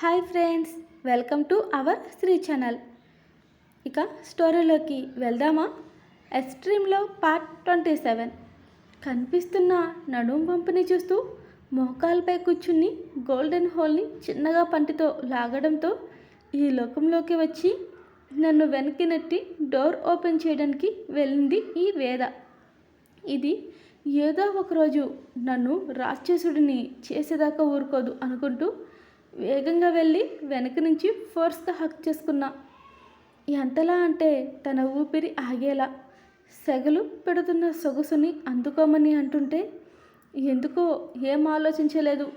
Hi friends welcome to our Shri channel. ఇక స్టోరీలోకి వెళ్దామా? ఎక్స్ట్రీమ్లో పార్ట్ ట్వంటీ సెవెన్. కనిపిస్తున్న నడుం వంపుని చూస్తూ మోకాలపై కూర్చుని గోల్డెన్ హోల్ని చిన్నగా పంటితో లాగడంతో ఈ లోకంలోకి వచ్చి నన్ను వెనక్కి నెట్టి డోర్ ఓపెన్ చేయడానికి వెళ్ళింది ఈ వేద. ఇది ఏదో ఒకరోజు నన్ను రాక్షసుడిని చేసేదాకా ఊరుకోదు అనుకుంటూ వేగంగా వెళ్ళి వెనక నుంచి ఫోర్స్గా హక్ చేసుకున్నా. ఎంతలా అంటే తన ఊపిరి ఆగేలా. సెగలు పెడుతున్న సొగసుని అందుకోమని అంటుంటే ఎందుకో ఏం ఆలోచించలేదు.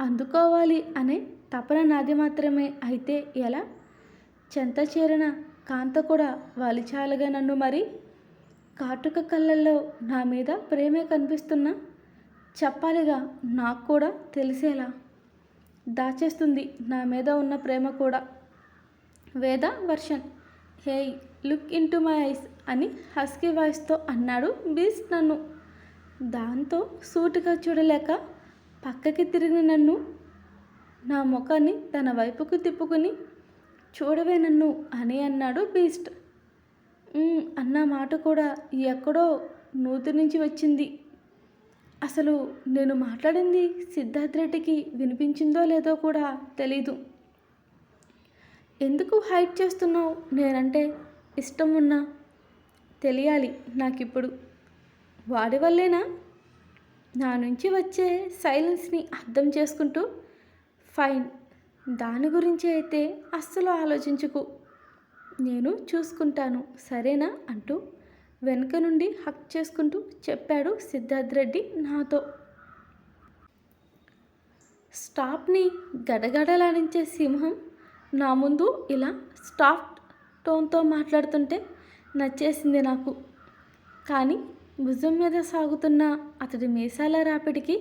అందుకోవాలి అనే తపన నాది మాత్రమే. అయితే ఎలా? చెంత చేరిన కాంత కూడా వాలిచాలుగా నన్ను మరి కాటుక కళ్ళల్లో నా మీద ప్రేమే కనిపిస్తున్నా. చెప్పాలిగా నాకు కూడా తెలిసేలా. దాచేస్తుంది. నా మీద ఉన్న ప్రేమ కూడా. Veda version. Hey look into my eyes అని హస్కీ వాయిస్తో అన్నాడు బీస్ నన్ను. దాంతో సూటిగా చూడలేక పక్కకి తిరిగిన నన్ను. నా ముఖాన్ని తన వైపుకు తిప్పుకుని చూడవే నన్ను అని అన్నాడు బీస్ట్. అన్న మాట కూడా ఎక్కడో నూతి నుంచి వచ్చింది. అసలు నేను మాట్లాడింది సిద్ధార్థ్ రెడ్డికి వినిపించిందో లేదో కూడా తెలీదు. ఎందుకు హైట్ చేస్తున్నావు? నేనంటే ఇష్టం ఉన్నా? తెలియాలి నాకిప్పుడు. వాడి వల్లేనా? నా నుంచి వచ్చే సైలెన్స్ని అర్థం చేసుకుంటూ? ఫైన్. దాని గురించి అయితే అస్సలు ఆలోచించుకు. నేను చూసుకుంటాను సరేనా అంటూ వెనుక నుండి హక్ చేసుకుంటూ చెప్పాడు సిద్ధార్థ్ రెడ్డి నాతో. స్టాప్ని గడగడలాడించే సింహం నా ముందు ఇలా స్టాఫ్ టోన్తో మాట్లాడుతుంటే నచ్చేసింది నాకు. కానీ భుజం మీద సాగుతున్న అతడి మీసాల రాపిడికి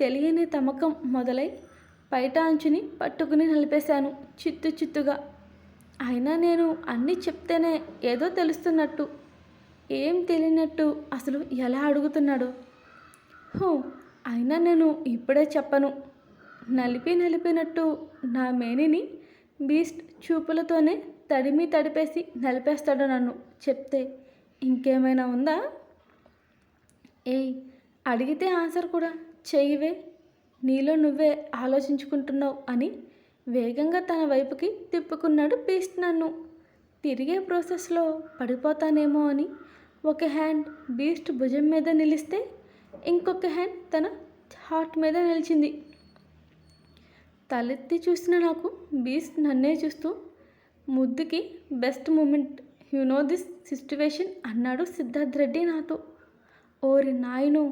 తెలియని తమకం మొదలై బయట అంచుని పట్టుకుని నలిపేశాను చిత్తు చిత్తుగా. అయినా నేను అన్నీ చెప్తేనే ఏదో తెలుస్తున్నట్టు. ఏం తెలియనట్టు అసలు ఎలా అడుగుతున్నాడు? హో అయినా నేను ఇప్పుడే చెప్పను. నలిపి నలిపినట్టు నా మేనిని బీస్ట్ చూపులతోనే తడిమి తడిపేసి నలిపేస్తాడు నన్ను. చెప్తే ఇంకేమైనా ఉందా? ఏయ్ అడిగితే ఆన్సర్ కూడా చెయ్యివే. నీలో నువ్వే ఆలోచించుకుంటున్నావు అని వేగంగా తన వైపుకి తిప్పుకున్నాడు బీస్ట్ నన్ను. తిరిగే ప్రాసెస్లో పడిపోతానేమో అని ఒక హ్యాండ్ బీస్ట్ భుజం మీద నిలిస్తే ఇంకొక హ్యాండ్ తన హార్ట్ మీద నిలిచింది. తలెత్తి చూసిన నాకు బీస్ట్ నన్నే చూస్తూ ముద్దుకి best moment you know this situation అన్నాడు సిద్ధార్థ్ రెడ్డి నాతో. ఓరి నాయను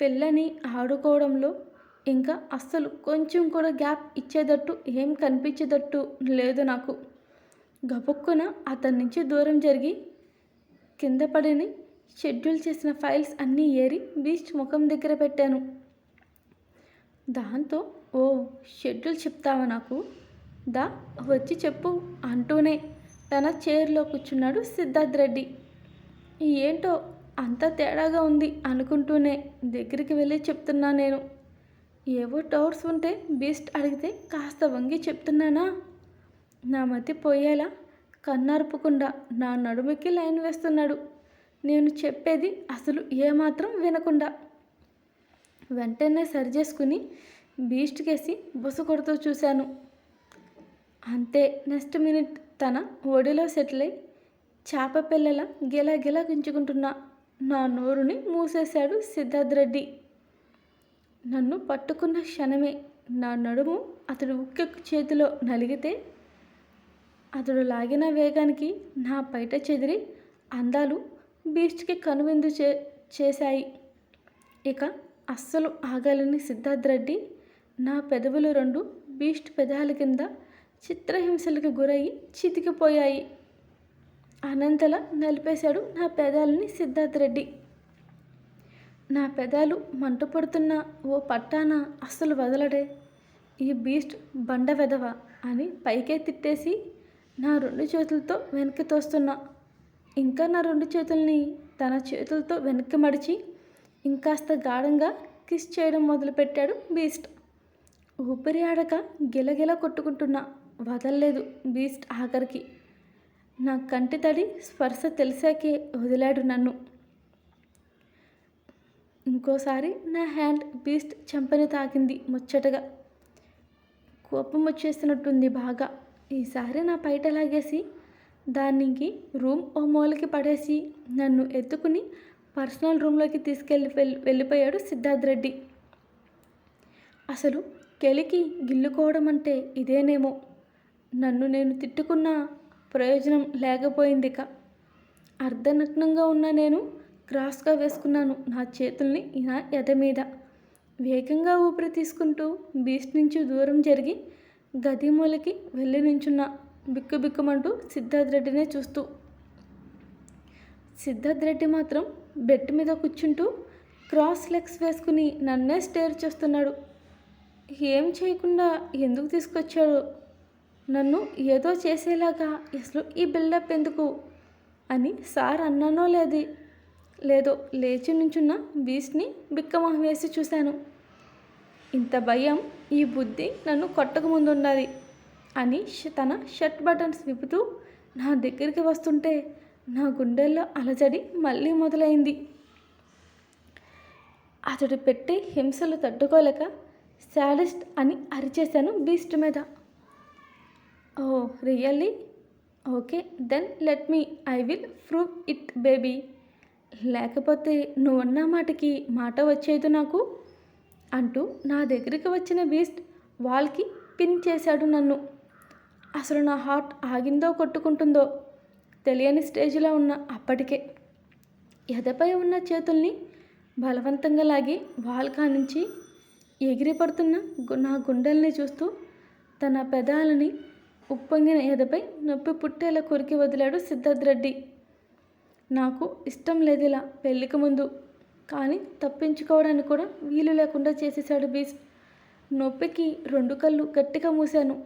పిల్లని ఆడుకోవడంలో ఇంకా అస్సలు కొంచెం కూడా గ్యాప్ ఇచ్చేటట్టు ఏం కనిపించేటట్టు లేదు నాకు. గబుక్కున అతని నుంచి దూరం జరిగి కింద పడిని షెడ్యూల్ చేసిన ఫైల్స్ అన్నీ ఏరి బీచ్ ముఖం దగ్గర పెట్టాను. దాంతో ఓ షెడ్యూల్ చెప్తావా నాకు? దా వచ్చి చెప్పు అంటూనే తన చైర్లో కూర్చున్నాడు సిద్ధార్థ్ రెడ్డి. ఏంటో అంత తేడాగా ఉంది అనుకుంటూనే దగ్గరికి వెళ్ళి చెప్తున్నా నేను. ఏవో డౌట్స్ ఉంటే బీస్ట్ అడిగితే కాస్త వంగి చెప్తున్నానా? నా మతి పోయేలా కన్నార్పకుండా నా నడుముకి లైన్ వేస్తున్నాడు. నేను చెప్పేది అసలు ఏమాత్రం వినకుండా. వెంటనే సరి చేసుకుని బీస్ట్ కేసి బుస కొడుతూ చూశాను. అంతే నెక్స్ట్ మినిట్ తన ఒడిలో సెటిల్ అయి చేప పిల్లల గిలా గించుకుంటున్నా నా నోరుని మూసేశాడు సిద్ధార్థ్ రెడ్డి. నన్ను పట్టుకున్న క్షణమే నా నడుము అతడు ఉక్కెక్కు చేతిలో నలిగితే అతడు లాగిన వేగానికి నా బయట చెదిరి అందాలు బీచ్కి కనువిందు చే చేశాయి. ఇక అస్సలు ఆగాలని సిద్ధార్థ్ రెడ్డి నా పెదవులు రెండు బీస్ట్ పెదాల కింద చిత్రహింసలకు గురయ్యి చితికిపోయాయి. అనంతల నలిపేశాడు నా పెదాలని సిద్ధార్థ్ రెడ్డి. నా పెదాలు మంటపడుతున్న ఓ పట్టాన అస్సలు వదలడే. ఈ బీస్ట్ బండ వెదవ అని పైకే తిట్టేసి నా రెండు చేతులతో వెనక్కి తోస్తున్నా. ఇంకా నా రెండు చేతుల్ని తన చేతులతో వెనక్కి మడిచి ఇంకాస్త గాఢంగా కిస్ చేయడం మొదలుపెట్టాడు బీస్ట్. ఊపిరి ఆడక గిలగిల కొట్టుకుంటున్నా. వదల్లేదు బీస్ట్ ఆఖరికి. నా కంటి తడి స్పర్శ తెలిసాకే వదిలాడు నన్ను. ఇంకోసారి నా హ్యాండ్ బీస్ట్ చెంపని తాకింది ముచ్చటగా. కోపం వచ్చేసినట్టుంది బాగా. ఈసారి నా పైట లాగేసి దానికి రూమ్ ఓ మూలకి పడేసి నన్ను ఎత్తుకుని పర్సనల్ రూమ్లోకి తీసుకెళ్ళి వెళ్ళి వెళ్ళిపోయాడు సిద్ధార్థ్ రెడ్డి. అసలు కెలికి గిల్లుకోవడం అంటే ఇదేనేమో. నన్ను నేను తిట్టుకున్న ప్రయోజనం లేకపోయింది ఇక అర్ధనగ్నంగా ఉన్న నేను క్రాస్గా వేసుకున్నాను నా చేతుల్ని నా ఎద మీద. వేగంగా ఊపిరి తీసుకుంటూ బీచ్ నుంచి దూరం జరిగి గది మూలకి వెళ్ళి నించున్న బిక్కుబిక్కుమంటూ సిద్ధార్థ్ రెడ్డినే చూస్తూ. సిద్ధార్థ్ రెడ్డి మాత్రం బెడ్ మీద కూర్చుంటూ క్రాస్ లెగ్స్ వేసుకుని నన్నే స్టేర్ చేస్తున్నాడు. ఏం చేయకుండా ఎందుకు తీసుకొచ్చాడు? నన్ను ఏదో చేసేలాగా అసలు ఈ బిల్డప్ ఎందుకు? అని సార్ అన్నానో లేది? లేదో లేచి నుంచున్న బీచ్ని బిక్కమొహం వేసి చూశాను. ఇంత భయం ఈ బుద్ధి నన్ను కొట్టకముందున్నది అని ష- తన షర్ట్ బటన్స్ విప్పుతూ నా దగ్గరికి వస్తుంటే నా గుండెల్లో అలజడి మళ్ళీ మొదలైంది. అతడు పెట్టే హింసలు తట్టుకోలేక శాడిస్ట్ అని అరిచేశాను బీస్ట్ మీద. ఓ really? Okay then let me I will prove it baby. లేకపోతే నువ్వున్న మాటకి మాట వచ్చేది నాకు? అంటూ నా దగ్గరికి వచ్చిన బీస్ట్ వాల్కి పిన్ చేశాడు నన్ను. అసలు నా హార్ట్ ఆగిందో కొట్టుకుంటుందో తెలియని స్టేజ్లో ఉన్న అప్పటికే ఎదపై ఉన్న చేతుల్ని బలవంతంగా లాగి వాల్ నుంచి ఎగిరిపడుతున్న నా గుండెల్ని చూస్తూ తన పెదాలని ఉప్పొంగిన ఎదపై నొప్పి పుట్టేలా కొరికి వదిలాడు సిద్ధార్థ్ రెడ్డి. నాకు ఇష్టం లేదు ఇలా పెళ్ళికి ముందు కానీ తప్పించుకోవడానికి కూడా వీలు లేకుండా చేసేసాడు బీస్ నొప్పికి రెండు కళ్ళు గట్టిగా మూశాను.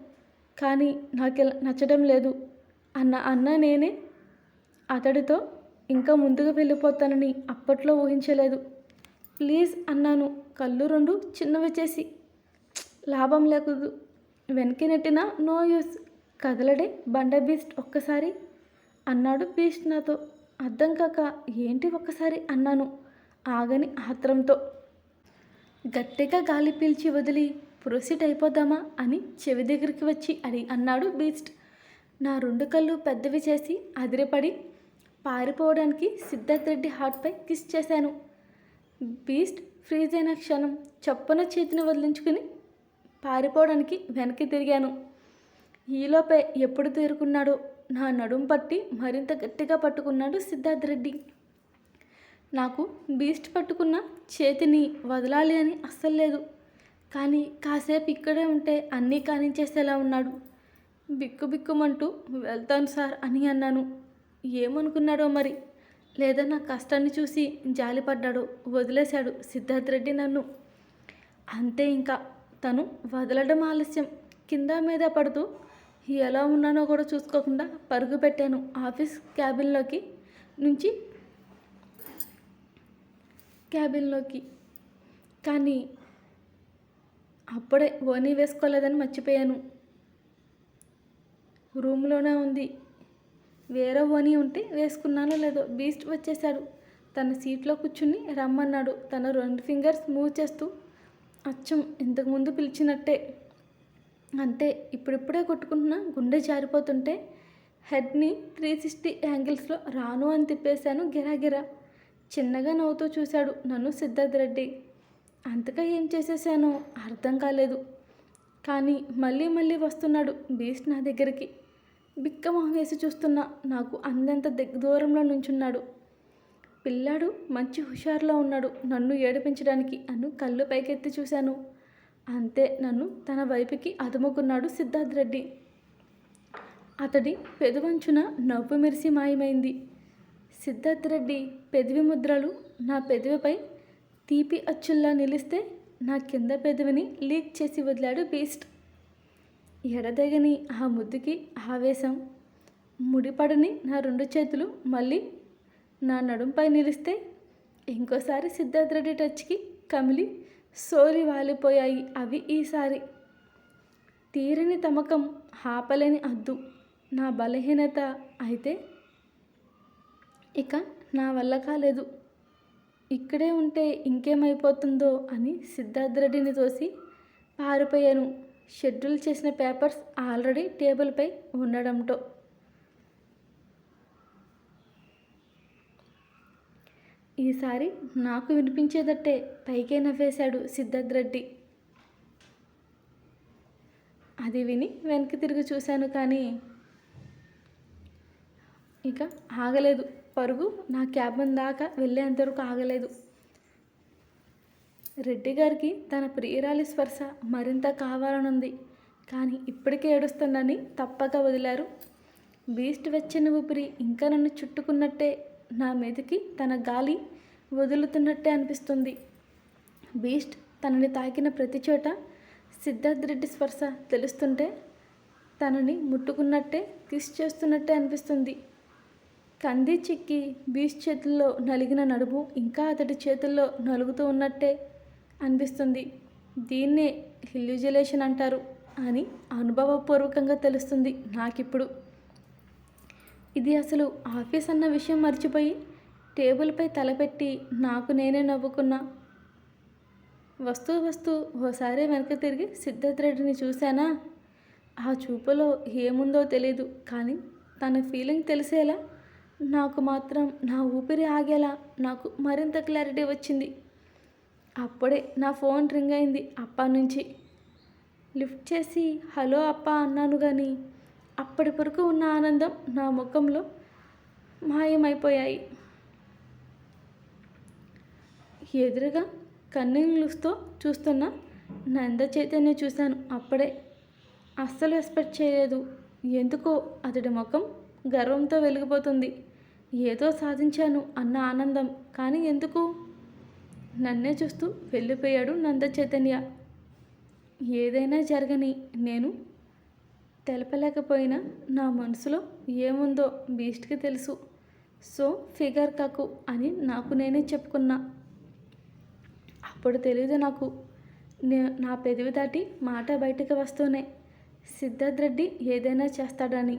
కానీ నాకు ఇలా నచ్చడం లేదు. అన్న అన్న నేనే. అతడితో ఇంకా ముందుకు వెళ్ళిపోతానని అప్పట్లో ఊహించలేదు. ప్లీజ్ అన్నాను. కళ్ళు రెండు చిన్నవి చేసి. లాభం లేకదు వెనక్కి నెట్టిన నో యూస్. కదలడే బండ బీస్ట్ ఒక్కసారి. అన్నాడు బీస్ట్ నాతో. అర్థం కాక ఏంటి ఒక్కసారి అన్నాను. ఆగని ఆత్రంతో. గట్టిగా గాలి పీల్చి వదిలి ప్రొసీడ్ అయిపోదామా? అని చెవి దగ్గరికి వచ్చి అడి అన్నాడు బీస్ట్. నా రెండు కళ్ళు పెద్దవి చేసి అదిరిపడి పారిపోవడానికి సిద్ధార్థ్ రెడ్డి హార్ట్పై కిస్ చేశాను. బీస్ట్ ఫ్రీజ్ అయిన క్షణం చప్పున చేతిని వదిలించుకుని పారిపోవడానికి వెనక్కి తిరిగాను. ఈలోపే ఎప్పుడు తేరుకున్నాడో నా నడుం పట్టి మరింత గట్టిగా పట్టుకున్నాడు సిద్ధార్థ్ రెడ్డి. నాకు బీస్ట్ పట్టుకున్న చేతిని వదలాలి అని అస్సలు లేదు. కానీ కాసేపు ఇక్కడే ఉంటే అన్నీ కానించేసేలా ఉన్నాడు. బిక్కు బిక్కుమంటూ వెళ్తాను సార్ అని అన్నాను. ఏమనుకున్నాడో మరి? లేదా నా కష్టాన్ని చూసి జాలిపడ్డాడో వదిలేశాడు సిద్ధార్థ్ రెడ్డి నన్ను. అంతే ఇంకా. తను వదలడం ఆలస్యం. కింద మీద పడుతూ ఎలా ఉన్నానో కూడా చూసుకోకుండా పరుగు పెట్టాను ఆఫీస్ క్యాబిన్లోకి నుంచి క్యాబిన్లోకి. కానీ అప్పుడే ఓనీ వేసుకోలేదని మర్చిపోయాను. రూమ్లోనే ఉంది. వేరే ఓనీ ఉంటే వేసుకున్నానో లేదో బీస్ట్ వచ్చేసాడు తన సీట్లో కూర్చుని రమ్మన్నాడు. తన రెండు ఫింగర్స్ మూవ్ చేస్తూ అచ్చం ఇంతకుముందు పిలిచినట్టే. అంతే ఇప్పుడిప్పుడే కొట్టుకుంటున్న గుండె జారిపోతుంటే హెడ్ని త్రీ సిక్స్టీ యాంగిల్స్లో రాను అని తిప్పేశాను గిరాగిరా. చిన్నగా నవ్వుతూ చూశాడు నన్ను సిద్ధార్థ్ రెడ్డి. అంతగా ఏం చేసేసానో అర్థం కాలేదు. కానీ మళ్ళీ మళ్ళీ వస్తున్నాడు బీస్ట్ నా దగ్గరికి. బిక్కమొహం వేసి చూస్తున్నా నాకు అందంత దిగ్ దూరంలో నుంచున్నాడు. పిల్లాడు మంచి హుషారులో ఉన్నాడు నన్ను ఏడిపించడానికి నన్ను కళ్ళు పైకెత్తి చూశాను. అంతే నన్ను తన వైపుకి అదుముకున్నాడు సిద్ధార్థ్ రెడ్డి. అతడి పెదవంచున నవ్వు మెరిసి మాయమైంది. సిద్ధార్థ్ రెడ్డి పెదవి ముద్రలు నా పెదవిపై తీపి అచ్చుల్లా నిలిస్తే నా కింద పెదవిని లీక్ చేసి వదిలాడు బీస్ట్. ఎడదగని ఆ ముద్దుకి ఆవేశం. ముడిపడని నా రెండు చేతులు మళ్ళీ నా నడుంపై నిలిస్తే ఇంకోసారి సిద్ధార్థ్ రెడ్డి టచ్కి కమిలి సోరి వాలిపోయాయి అవి ఈసారి. తీరని తమకం ఆపలేని అద్దు. నా బలహీనత అయితే ఇక నా వల్ల కాలేదు. ఇక్కడే ఉంటే ఇంకేమైపోతుందో అని సిద్ధార్థ రెడ్డిని తోసి పారిపోయాను. షెడ్యూల్ చేసిన పేపర్స్ ఆల్రెడీ టేబుల్పై ఉండడంతో. ఈసారి నాకు వినిపించేదట్టే పైకే నవ్వేశాడు సిద్ధార్థ రెడ్డి అది విని వెనక్కి తిరిగి చూశాను కానీ ఇక ఆగలేదు. పరుగు నా క్యాబిన్ దాకా వెళ్ళేంతవరకు ఆగలేదు. రెడ్డి గారికి తన ప్రియురాలి స్పర్శ మరింత కావాలనుంది. కానీ ఇప్పటికే ఏడుస్తుందని తప్పక వదిలారు. బీస్ట్ వెచ్చని ఊపిరి ఇంకా నన్ను చుట్టుకున్నట్టే నా మీదకి తన గాలి వదులుతున్నట్టే అనిపిస్తుంది. బీస్ట్ తనని తాకిన ప్రతి చోట సిద్ధార్థ్ రెడ్డి స్పర్శ తెలుస్తుంటే తనని ముట్టుకున్నట్టే కిస్ చేస్తున్నట్టే అనిపిస్తుంది. కంది చిక్కి బీచ్ చేతుల్లో నలిగిన నడుము ఇంకా అతడి చేతుల్లో నలుగుతూ ఉన్నట్టే అనిపిస్తుంది. దీన్నే హిల్యుజలేషన్ అంటారు అని అనుభవపూర్వకంగా తెలుస్తుంది నాకిప్పుడు. ఇది అసలు ఆఫీస్ అన్న విషయం మర్చిపోయి టేబుల్పై తలపెట్టి నాకు నేనే నవ్వుకున్నా. వస్తూ వస్తూ ఓసారి వెనక తిరిగి సిద్ధార్థ రెడ్డిని చూశానా? ఆ చూపులో ఏముందో తెలియదు కానీ తన ఫీలింగ్ తెలిసేలా నాకు మాత్రం నా ఊపిరి ఆగేలా నాకు మరింత క్లారిటీ వచ్చింది. అప్పుడే నా ఫోన్ రింగ్ అయింది. అప్ప నుంచి లిఫ్ట్ చేసి హలో అప్ప అన్నాను కానీ అప్పటి వరకు ఉన్న ఆనందం నా ముఖంలో మాయమైపోయాయి. ఎదురుగా కన్నింగ్లుస్తో చూస్తున్న నంద చైతన్య చూశాను. అప్పుడే అస్సలు ఎక్స్పెక్ట్ చేయలేదు. ఎందుకో అతడి ముఖం గర్వంతో వెలిగిపోతుంది. ఏదో సాధించాను అన్న ఆనందం. కానీ ఎందుకు? నన్నే చూస్తూ వెళ్ళిపోయాడు నంద చైతన్య. ఏదైనా జరగని నేను తెలపలేకపోయినా నా మనసులో ఏముందో బీస్ట్కి తెలుసు. సో ఫిగర్ కకు అని నాకు నేనే చెప్పుకున్నా. అప్పుడు తెలియదు నాకు. నే- నా పెదవి దాటి మాట బయటకు వస్తూనే. సిద్ధార్థ్ రెడ్డి ఏదైనా చేస్తాడని.